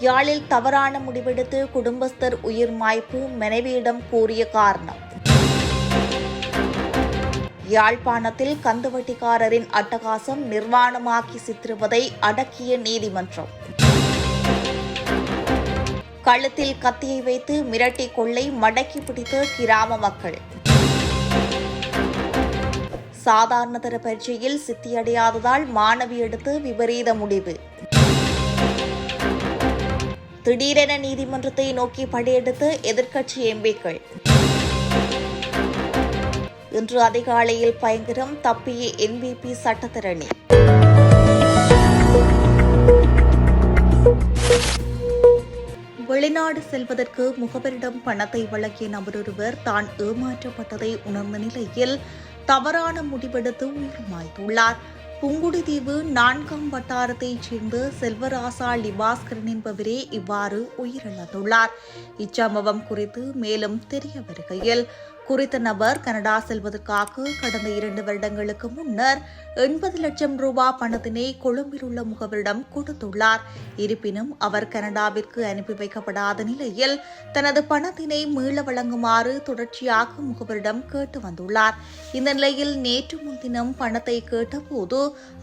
யாழில் தவறான முடிவெடுத்து குடும்பஸ்தர் உயிர் மாய்ப்பு மனைவியிடம் கூறிய காரணம். யாழ்ப்பாணத்தில் கந்துவட்டிக்காரரின் அட்டகாசம் நிர்வாணமாக்கி சித்திருவதை அடக்கிய நீதிமன்றம். கழுத்தில் கத்தியை வைத்து மிரட்டி கொள்ளை மடக்கி பிடித்த கிராம மக்கள். சாதாரணதர பரீட்சையில் சித்தியடையாததால் மாணவி எடுத்து விபரீத முடிவு. திடீரென நீதிமன்றத்தை நோக்கி படையெடுத்து எதிர்க்கட்சி எம்பிக்கள். இன்று அதிகாலையில் பயங்கரம் தப்பிய என்பிபி சட்டத்திரணி. வெளிநாடு செல்வதற்கு முகவரிடம் பணத்தை வழங்கிய நபரொருவர் தான் ஏமாற்றப்பட்டதை உணர்ந்த நிலையில் தவறான முடிவெடுத்து உயிர் மாய்த்துள்ளார். புங்குடுதீவு நான்காம் வட்டாரத்தைச் சேர்ந்த செல்வராசா லிபாஸ்கரன் என்பவரே இவ்வாறு உயிரிழந்துள்ளார். இச்சம்பவம் குறித்து மேலும் தெரிய வருகையில் குறித்த நபர் கனடா செல்வதற்காக கடந்த இரண்டு வருடங்களுக்கு முன்னர் எண்பது லட்சம் ரூபாய் பணத்தினை கொழும்பில் உள்ள முகவரிடம் கொடுத்துள்ளார். இருப்பினும் அவர் கனடாவிற்கு அனுப்பி வைக்கப்படாத நிலையில் தனது பணத்தினை மீள வழங்குமாறு தொடர்ச்சியாக முகவரிடம் கேட்டு வந்துள்ளார். இந்த நிலையில் நேற்று முன்தினம் பணத்தை கேட்டபோது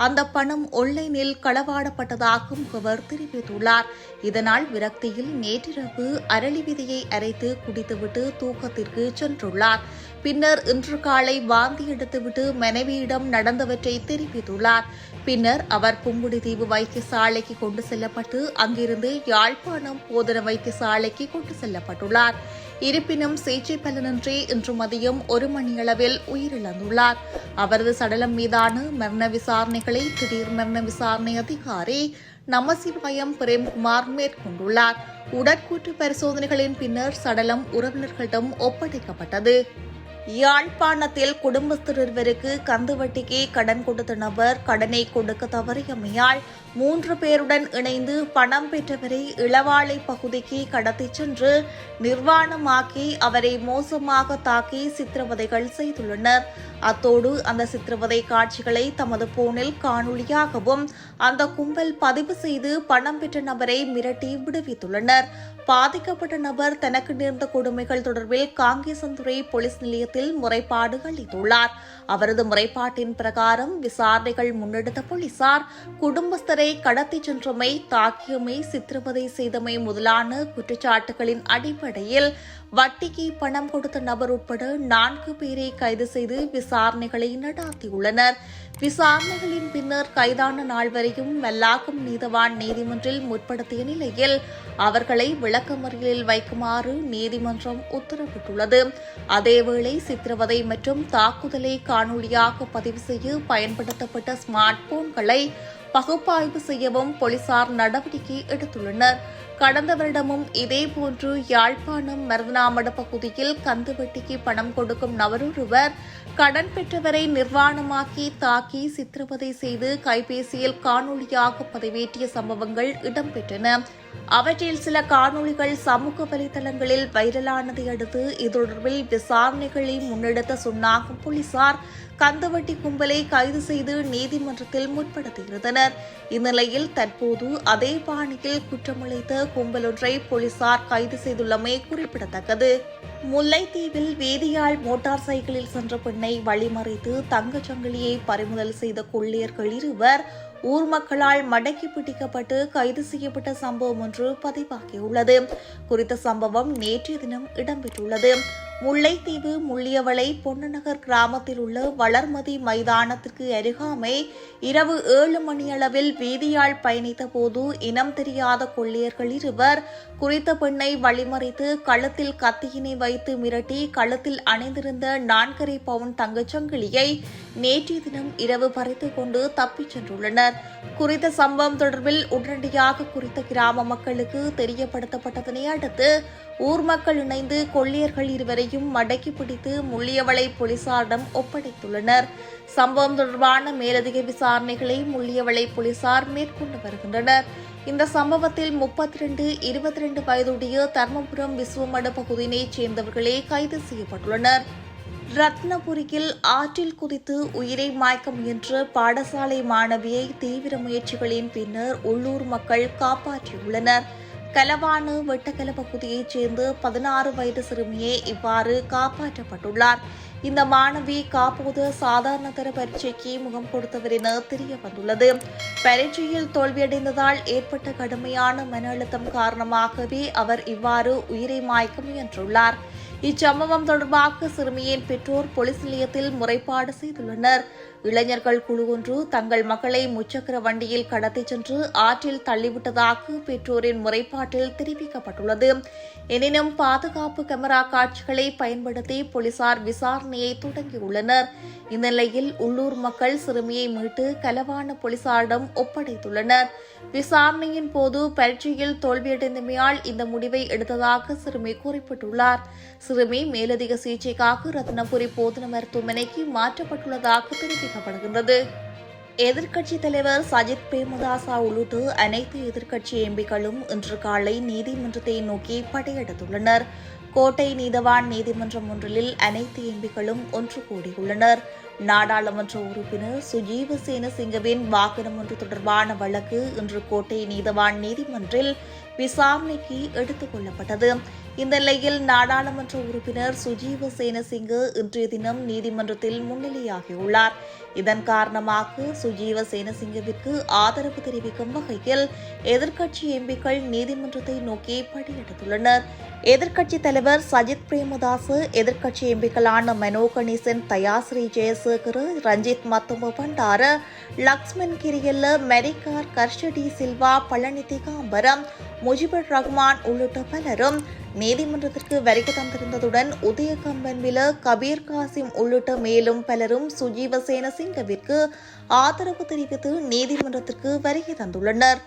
அந்த பணம் ஒன்லைனில் களவாடப்பட்டதாக முகவர் தெரிவித்துள்ளார். இதனால் விரக்தியில் நேற்றிரவு அரளி விதையை அரைத்து குடித்துவிட்டு தூக்கத்திற்கு சென்றுள்ளார். பின்னர் இன்று காலை வாந்தி எடுத்துவிட்டு மனைவியிடம் நடந்தவற்றை தெரிவித்துள்ளார். பின்னர் அவர் புங்குடிதீவு வைத்தியசாலைக்கு கொண்டு செல்லப்பட்டு அங்கிருந்து யாழ்ப்பாணம் போதன வைத்தியசாலைக்கு கொண்டு செல்லப்பட்டுள்ளார். இருப்பினும் சிகிச்சை பலனின்றி இன்று மதியம் ஒரு மணியளவில் உயிரிழந்துள்ளார். அவரது சடலம் மீதான மரண விசாரணைகளை திடீர் மரண விசாரணை அதிகாரி நமசிவாயம் பிரேம்குமார் மேற்கொண்டுள்ளார். உடற்கூற்று பரிசோதனைகளின் பின்னர் சடலம் உறவினர்களிடம் ஒப்படைக்கப்பட்டது. யாழ்ப்பாணத்தில் குடும்பஸ்தர் கந்துவட்டிக்கு கடன் கொடுத்த நபர் கடனை கொடுக்க தவறியமையால் மூன்று பேருடன் இணைந்து பணம் பெற்றவரை இளவாளை பகுதிக்கு கடத்திச் சென்று நிர்வாணமாக்கி அவரை மோசமாக தாக்கி சித்திரவதைகள் செய்துள்ளனர். அத்தோடு அந்த சித்திரவதை காட்சிகளை தமது போனில் காணொளியாகவும் அந்த கும்பல் பதிவு செய்து பணம் பெற்ற நபரை மிரட்டி விடுவித்துள்ளனர். பாதிக்கப்பட்ட நபர் தனக்கு நேர்ந்த கொடுமைகள் தொடர்பில் காங்கேசந்துறை போலீஸ் நிலையத்தில் முறைப்பாடு அளித்துள்ளார் அவரது முறைப்பாட்டின் பிரகாரம் விசாரணைகள் முன்னெடுத்த போலீசார் குடும்பஸ்தரை கடத்திச் சென்றமை தாக்கியமை சித்திரவதை செய்தமை முதலான குற்றச்சாட்டுகளின் அடிப்படையில் வட்டிக்கு பணம் கொடுத்த நபர் உட்பட நான்கு பேரை கைது செய்து விசாரணைகளை நடாத்தியுள்ளனர். விசாரணைகளின் பின்னர் கைதான நால்வரையும் மல்லாக்கம் நீதவான் நீதிமன்றில் முற்படுத்திய நிலையில் அவர்களை விளக்கமறியலில் வைக்குமாறு நீதிமன்றம் உத்தரவிட்டுள்ளது. அதேவேளை சித்திரவதை மற்றும் தாக்குதலை காணொலியாக பதிவு செய்ய பயன்படுத்தப்பட்ட ஸ்மார்ட் போன்களை பகுப்பாய்வு செய்யவும் போலீசார் நடவடிக்கை எடுத்துள்ளனர். கடந்த வருடமும் இதேபோன்று யாழ்ப்பாணம் மருதனாமட பகுதியில் கந்துவட்டிக்கு பணம் கொடுக்கும் நபரொருவர் கடன் பெற்றவரை நிர்வாணமாக்கி தாக்கி சித்திரவதை செய்து கைபேசியில் காணொலியாக பதிவேற்றிய சம்பவங்கள் இடம்பெற்றன. அவற்றில் சில காணொளிகள் சமூக வலைதளங்களில் வைரலானதை அடுத்து இது தொடர்பில் விசாரணைகளை முன்னெடுத்த சுன்னாகம் போலீசார் கந்தவட்டி கும்பலை கைது செய்து நீதிமன்றத்தில் முற்படுத்தியிருந்தனர். இந்நிலையில் தற்போது அதே பாணியில் குற்றமளித்த கும்பலொன்றை போலீசார் கைது செய்துள்ளமை குறிப்பிடத்தக்கது. முல்லைத்தீவில் வேதியாள் மோட்டார் சைக்கிளில் சென்ற பெண்ணை வழிமறைத்து தங்கச் சங்கிலியை பறிமுதல் செய்த கொள்ளையர்கள் இருவர் ஊர் மக்களால் மடக்கி பிடிக்கப்பட்டு கைது செய்யப்பட்ட சம்பவம் ஒன்று பதிவாகியுள்ளது. குறித்த சம்பவம் நேற்றைய தினம் இடம்பெற்றுள்ளது. முல்லைத்தீவு முள்ளியவளை பொன்னநகர் கிராமத்தில் உள்ள வளர்மதி மைதானத்திற்கு அருகாமை இரவு ஏழு மணியளவில் வீதியால் பயணித்த போது இனம் தெரியாத கொள்ளையர்கள் இருவர் குறித்த பெண்ணை வழிமறைத்து கழுத்தில் கத்தியினை வைத்து மிரட்டி கழுத்தில் அணிந்திருந்த நான்கரை பவுன் தங்கச்சங்கிலியை நேற்றைய தினம் இரவு பறித்து கொண்டு தப்பிச் சென்றுள்ளனர். குறித்த சம்பவம் தொடர்பில் உடனடியாக குறித்த கிராம மக்களுக்கு தெரியப்படுத்தப்பட்டதனை அடுத்து ஊர் மக்கள் இணைந்து கொள்ளியர்கள் இருவரையும் மடக்கி பிடித்து முள்ளியவளை போலீசாரிடம் ஒப்படைத்துள்ளனர். சம்பவம் தொடர்பான மேலதிக விசாரணைகளை முள்ளியவளை போலீசார் மேற்கொண்டு வருகின்றனர். இந்த சம்பவத்தில் முப்பத்தி ரெண்டு இருபத்தி ரெண்டு வயதுடைய தர்மபுரம் விஸ்வமடு பகுதியினைச் சேர்ந்தவர்களே கைது செய்யப்பட்டுள்ளனர். ரத்னபுரியில் ஆற்றில் குதித்து உயிரை மாய்க்க முயன்ற பாடசாலை மாணவியை தீவிர முயற்சிகளின் பின்னர் உள்ளூர் மக்கள் காப்பாற்றியுள்ளனர். கலவானு வெட்டக்கல பகுதியைச் சேர்ந்த பதினாறு வயது சிறுமியே இவ்வாறு காப்பாற்றப்பட்டுள்ளார். இந்த மாணவி காப்போது சாதாரண தர பரீட்சைக்கு முகம் கொடுத்தவர் என தெரிய வந்துள்ளது பரீட்சையில் தோல்வியடைந்ததால் ஏற்பட்ட கடுமையான மன அழுத்தம் காரணமாகவே அவர் இவ்வாறு உயிரை மாய்க்க முயன்றுள்ளார். இச்சம்பவம் தொடர்பாக சிறுமியின் பெற்றோர் போலீஸ் நிலையத்தில் முறைப்பாடு செய்துள்ளனர். இளைஞர்கள் குழு ஒன்று தங்கள் மகளை முச்சக்கர வண்டியில் கடத்திச் சென்று ஆற்றில் தள்ளிவிட்டதாக பெற்றோரின் முறைப்பாட்டில் தெரிவிக்கப்பட்டுள்ளது. எனினும் பாதுகாப்பு கேமரா காட்சிகளை பயன்படுத்தி போலீசார் விசாரணையை தொடங்கியுள்ளனர். இந்நிலையில் உள்ளூர் மக்கள் சிறுமியை மீட்டு கலவான போலீசாரிடம் ஒப்படைத்துள்ளனர். விசாரணையின் போது பரீட்சையில் தோல்வியடைந்தமையால் இந்த முடிவை எடுத்ததாக சிறுமி குறிப்பிட்டுள்ளார். சிறுமி மேலதிக சிகிச்சைக்காக ரத்னபுரி போதன மருத்துவமனைக்கு மாற்றப்பட்டுள்ளதாக பேசப்படுகின்றது எதிர்க்கட்சித் தலைவர் சஜித் பிரேமதாசா உள்ளிட்ட அனைத்து எதிர்க்கட்சி எம்பிக்களும் இன்று காலை நீதிமன்றத்தை நோக்கி படையெடுத்துள்ளனர். கோட்டை நீதவான் நீதிமன்றம் ஒன்றில் அனைத்து எம்பிக்களும் ஒன்று கூடியுள்ளனர். நாடாளுமன்ற உறுப்பினர் சுஜீவ சேனசிங்கவின் வாகனம் ஒன்று தொடர்பான வழக்கு இன்று கோட்டை நீதவான் நீதிமன்றில் விசாரணைக்கு எடுத்துக் கொள்ளப்பட்டது. இந்த நிலையில் நாடாளுமன்ற உறுப்பினர் சுஜீவ சேனசிங்கு இன்றைய தினம் நீதிமன்றத்தில் முன்னிலையாகியுள்ளார். இதன் காரணமாக சுஜீவ சேனசிங்கவிற்கு ஆதரவு தெரிவிக்கும் வகையில் எதிர்க்கட்சி எம்பிக்கள் நீதிமன்றத்தை நோக்கி படியெடுத்துள்ளனர் எதிர்க்கட்சித் தலைவர் சஜித் பிரேமதாஸ் எதிர்க்கட்சி எம்பிக்களான மனோ கணேசன் தயாஸ்ரீ ஜெயசேகர் ரஞ்சித் மத்தும பண்டார லக்ஷ்மன் கிரியல்ல மெரிகார் கர்ஷடி சில்வா பழனி திகாம்பரம் முஜிபுர் ரஹ்மான் உள்ளிட்ட பலரும் நீதிமன்றத்திற்கு வருகை தந்திருந்ததுடன் உதயகம்பன்வில கபீர் காசிம் உள்ளிட்ட மேலும் பலரும் சுஜீவ சேனசிங்கவிற்கு ஆதரவு தெரிவித்து நீதிமன்றத்திற்கு வருகை தந்துள்ளனர்.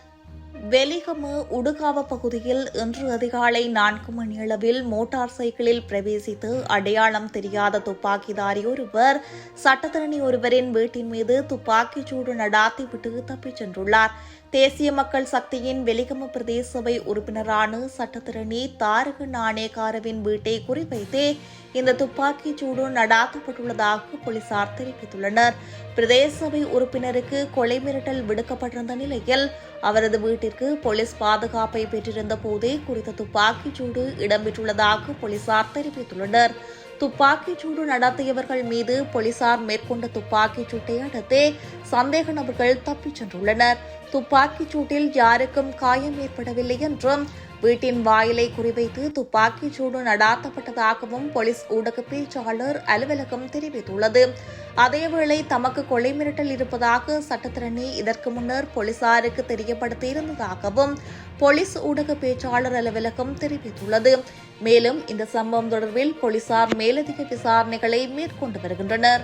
வெலிகம உடுகாவ பகுதியில் இன்று அதிகாலை நான்கு மணியளவில் மோட்டார் சைக்கிளில் பிரவேசித்து அடையாளம் தெரியாத துப்பாக்கிதாரி ஒருவர் சட்டத்தரணி ஒருவரின் வீட்டின் மீது துப்பாக்கிச் சூடு நடாத்திவிட்டு தப்பிச் சென்றுள்ளார். தேசிய மக்கள் சக்தியின் வெலிகம பிரதேச சபை உறுப்பினரான சட்டத்திரணி தாரக நாணேகாரவின் வீட்டை குறிவைத்தே இந்த துப்பாக்கிச் சூடு நடாத்தப்பட்டுள்ளதாக போலீசார் தெரிவித்துள்ளனர். பிரதேச சபை உறுப்பினருக்கு கொலை மிரட்டல் விடுக்கப்பட்டிருந்த நிலையில் அவரது வீட்டிற்கு போலீஸ் பாதுகாப்பை பெற்றிருந்த போதே குறித்த துப்பாக்கிச் சூடு இடம்பெற்றுள்ளதாக போலீசார் தெரிவித்துள்ளனர். துப்பாக்கிச் சூடு நடத்தியவர்கள் மீது போலீசார் மேற்கொண்ட துப்பாக்கிச் சூட்டை அடுத்தே சந்தேக நபர்கள் தப்பிச் சென்றுள்ளனர். துப்பாக்கிச் சூட்டில் யாருக்கும் காயம் ஏற்படவில்லை என்றும் வீட்டின் வாயிலை குறிவைத்து துப்பாக்கிச் சூடு நடாத்தப்பட்டதாகவும் போலீஸ் ஊடக பேச்சாளர் அலுவலகம் தெரிவித்துள்ளது. அதேவேளை தமக்கு கொலை மிரட்டல் இருப்பதாக சட்டத்திரணி இதற்கு முன்னர் போலீசாருக்கு தெரியப்படுத்தியிருந்ததாகவும் போலீஸ் ஊடக பேச்சாளர் அலுவலகம் தெரிவித்துள்ளது. மேலும் இந்த சம்பவம் தொடர்பில் போலீசார் மேலதிக விசாரணைகளை மேற்கொண்டு வருகின்றனர்.